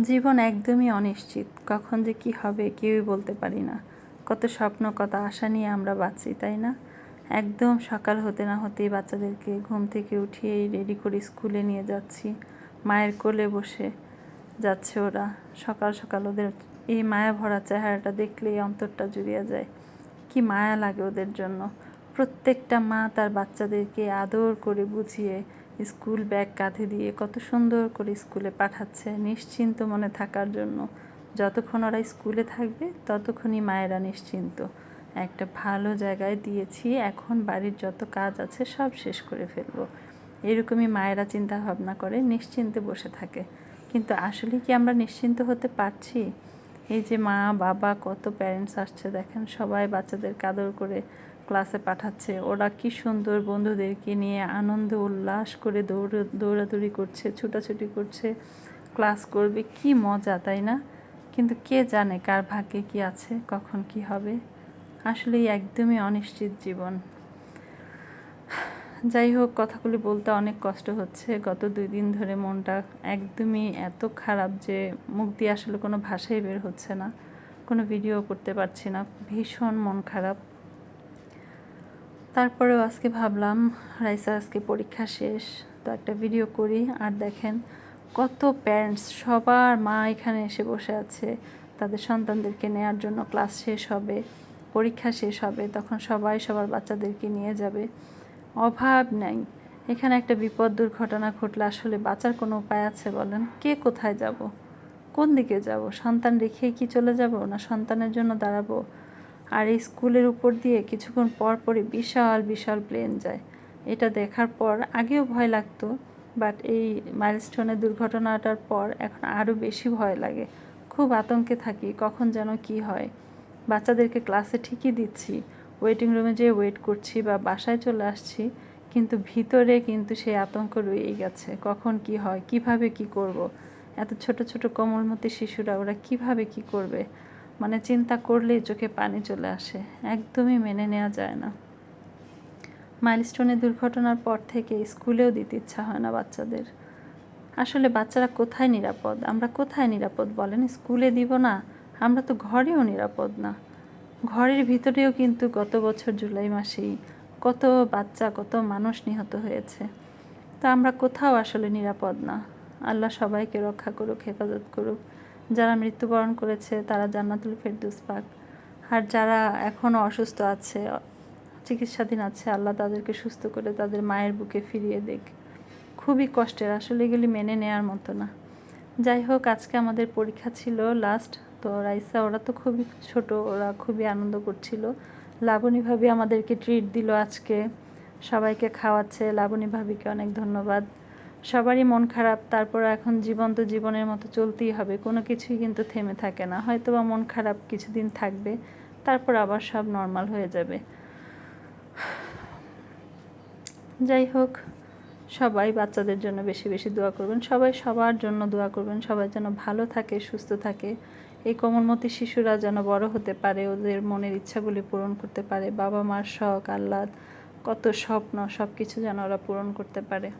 জীবন একদমই অনিশ্চিত। কখন যে কি হবে কেউই বলতে পারি না। কত স্বপ্ন, কত আশা নিয়ে আমরা বাঁচি, তাই না? একদম সকাল হতে না হতেই বাচ্চাদেরকে ঘুম থেকে উঠিয়েই রেডি করে স্কুলে নিয়ে যাচ্ছি। মায়ের কোলে বসে যাচ্ছে ওরা। সকাল সকাল ওদের এই মায়া ভরা চেহারাটা দেখলেই অন্তরটা জুড়িয়ে যায়। কি মায়া লাগে ওদের জন্য। প্রত্যেকটা মা তার বাচ্চাদেরকে আদর করে বুঝিয়ে স্কুল ব্যাগ কাঁধে দিয়ে কত সুন্দর করে স্কুলে পাঠাচ্ছে নিশ্চিন্ত মনে থাকার জন্য। যতক্ষণ ওরা স্কুলে থাকবে, ততক্ষণই মায়েরা নিশ্চিন্ত। একটা ভালো জায়গায় দিয়েছি, এখন বাড়ির যত কাজ আছে সব শেষ করে ফেলব। এরকমই মায়েরা চিন্তা ভাবনা করে, নিশ্চিন্তে বসে থাকে। কিন্তু আসলে কি আমরা নিশ্চিন্ত হতে পারছি? এই যে মা, বাবা, কত প্যারেন্টস আসছে দেখেন, সবাই বাচ্চাদের কাদর করে ক্লাসে পাঠাচ্ছে। ওরা কি সুন্দর বন্ধুদেরকে নিয়ে আনন্দ, উল্লাস করে দৌড়, দৌড়াদৌড়ি করছে, ছুটাছুটি করছে, ক্লাস করবে। কি মজা, তাই না? কিন্তু কে জানে কার ভাগ্যে কি আছে, কখন কি হবে? আসলে একদমই অনিশ্চিত জীবন। যাই হোক, কথাগুলি বলতে অনেক কষ্ট হচ্ছে। গত দুই দিন ধরে মনটা একদমই এত খারাপ যে মুখ দিয়ে আসলে কোনো ভাষাই বের হচ্ছে না। কোনো ভিডিও করতে পারছি না। ভীষণ মন খারাপ। তারপরেও আজকে ভাবলাম, রাইসা আজকে পরীক্ষা শেষ, তো একটা ভিডিও করি। আর দেখেন কত প্যারেন্টস সবার মা এখানে এসে বসে আছে। তাদের সন্তানদেরকে নেয়ার জন্য ক্লাস শেষ হবে, পরীক্ষা শেষ হবে, তখন সবাই সবার বাচ্চাদেরকে নিয়ে যাবে। অভাব নাই। এখানে একটা বিপদ দুর্ঘটনা ঘটলে আসলে বাঁচার কোনো উপায় আছে বলেন? কে কোথায় যাব? কোন দিকে যাব? সন্তান রেখে কি চলে যাব না সন্তানের জন্য দাঁড়াবো? আর এই স্কুলের উপর দিয়ে কিছুক্ষণ পর পরই বিশাল বিশাল প্লেন যায়। এটা দেখার পর আগেও ভয় লাগতো বাট এই মাইলস্টোনের দুর্ঘটনাটার পর এখন আরও বেশি ভয় লাগে। খুব আতঙ্কে থাকি, কখন যেন কি হয়। বাচ্চাদেরকে ক্লাসে ঠিকই দিচ্ছি ওয়েটিং রুমে যেয়ে ওয়েট করছি বা বাসায় চলে আসছি, কিন্তু ভিতরে কিন্তু সেই আতঙ্ক রয়েই গেছে, কখন কি হয়, কীভাবে কি করব। এত ছোট ছোট কোমলমতি শিশুরা, ওরা কীভাবে কি করবে? মানে চিন্তা করলেই চোখে পানি চলে আসে। একদমই মেনে নেওয়া যায় না। মাইলস্টোনের দুর্ঘটনার পর থেকে স্কুলেও দিতে ইচ্ছা হয় না বাচ্চাদের। আসলে বাচ্চারা কোথায় নিরাপদ? আমরা কোথায় নিরাপদ বলেন? স্কুলে দিব না। আমরা তো ঘরেও নিরাপদ না। ঘরের ভিতরেও কিন্তু গত বছর জুলাই মাসেই কত বাচ্চা, কত মানুষ নিহত হয়েছে। তা আমরা কোথাও আসলে নিরাপদ না। আল্লাহ সবাইকে রক্ষা করুক, হেফাজত করুক। যারা মৃত্যুবরণ করেছে, তারা জান্নাতুল ফেরদুস পাক। আর যারা এখনও অসুস্থ আছে, চিকিৎসাধীন আছে, আল্লাহ তাদেরকে সুস্থ করে তাদের মায়ের বুকে ফিরিয়ে দেখ। খুবই কষ্টের, আসলে এগুলি মেনে নেওয়ার মতো না। যাই হোক, আজকে আমাদের পরীক্ষা ছিল লাস্ট তো রাইসা, ওরা তো খুবই ছোট, ওরা খুবই আনন্দ করছিল। লাবণী ভাবি আমাদেরকে ট্রিট দিল আজকে। সবাইকে খাওয়াচ্ছে, লাবণী ভাবিকে অনেক ধন্যবাদ। সবারই মন খারাপ, তারপর এখন জীবন তো জীবনের মতো চলতেই হবে, কোনো কিছুই কিন্তু থেমে থাকে না। হয়তো বা মন খারাপ কিছুদিন থাকবে, তারপর আবার সব নর্মাল হয়ে যাবে। যাই হোক, সবাই বাচ্চাদের জন্য বেশি বেশি দোয়া করবেন। সবাই সবার জন্য দোয়া করবেন, সবাই যেন ভালো থাকে, সুস্থ থাকে। এই কোমলমতি শিশুরা যেন বড় হতে পারে, ওদের মনের ইচ্ছাগুলি পূরণ করতে পারে। বাবা মার শখ, আহ্লাদ, কত স্বপ্ন সব কিছু যেন ওরা পূরণ করতে পারে।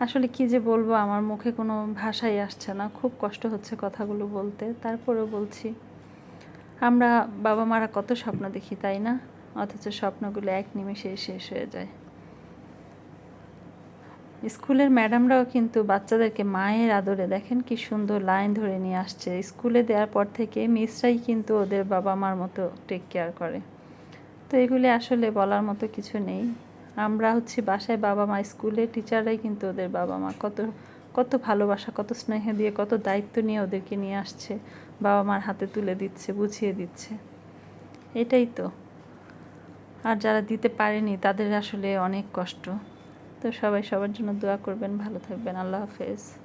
আসলে কি যে বলব, আমার মুখে কোনো ভাষাই আসছে না। খুব কষ্ট হচ্ছে কথাগুলো বলতে। তারপরেও বলছি, আমরা বাবা মারা কত স্বপ্ন দেখি, তাই না? অথচ স্বপ্নগুলো এক নিমেষে শেষ হয়ে যায়। স্কুলের ম্যাডামরাও কিন্তু বাচ্চাদেরকে মায়ের আদরে দেখেন, কি সুন্দর লাইন ধরে নিয়ে আসছে। স্কুলে দেওয়ার পর থেকে মিসরাই কিন্তু ওদের বাবা মার মতো টেক কেয়ার করে। তো এগুলি আসলে বলার মতো কিছু নেই। আমরা হচ্ছে বাসায় বাবা মা স্কুলে টিচাররাই কিন্তু ওদের বাবা মা। কত কত ভালোবাসা, কত স্নেহ দিয়ে, কত দায়িত্ব নিয়ে ওদেরকে নিয়ে আসছে। বাবা মার হাতে তুলে দিচ্ছে, বুঝিয়ে দিচ্ছে। এটাই তো। আর যারা দিতে পারেনি, তাদের আসলে অনেক কষ্ট। তো সবাই সবার জন্য দোয়া করবেন, ভালো থাকবেন। আল্লাহ হাফেজ।